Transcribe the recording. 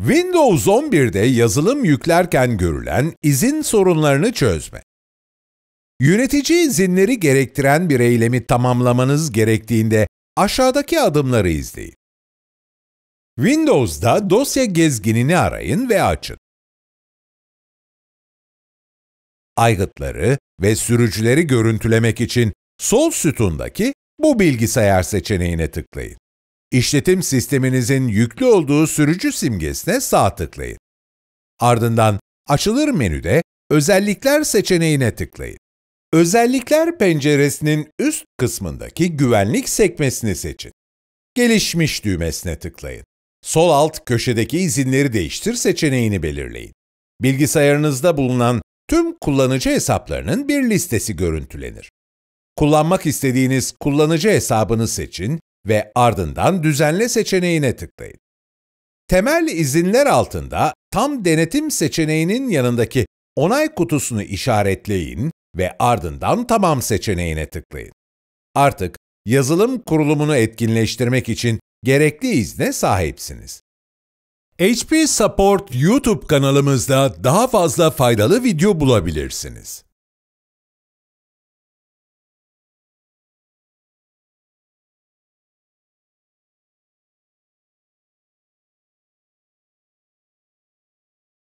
Windows 11'de yazılım yüklerken görülen izin sorunlarını çözme. Yönetici izinleri gerektiren bir eylemi tamamlamanız gerektiğinde aşağıdaki adımları izleyin. Windows'da dosya gezginini arayın ve açın. Aygıtları ve sürücüleri görüntülemek için sol sütundaki bu bilgisayar seçeneğine tıklayın. İşletim sisteminizin yüklü olduğu sürücü simgesine sağ tıklayın. Ardından Açılır menüde Özellikler seçeneğine tıklayın. Özellikler penceresinin üst kısmındaki güvenlik sekmesini seçin. Gelişmiş düğmesine tıklayın. Sol alt köşedeki izinleri değiştir seçeneğini belirleyin. Bilgisayarınızda bulunan tüm kullanıcı hesaplarının bir listesi görüntülenir. Kullanmak istediğiniz kullanıcı hesabını seçin ve ardından Düzenle seçeneğine tıklayın. Temel izinler altında tam denetim seçeneğinin yanındaki onay kutusunu işaretleyin ve ardından Tamam seçeneğine tıklayın. Artık yazılım kurulumunu etkinleştirmek için gerekli izne sahipsiniz. HP Support YouTube kanalımızda daha fazla faydalı video bulabilirsiniz.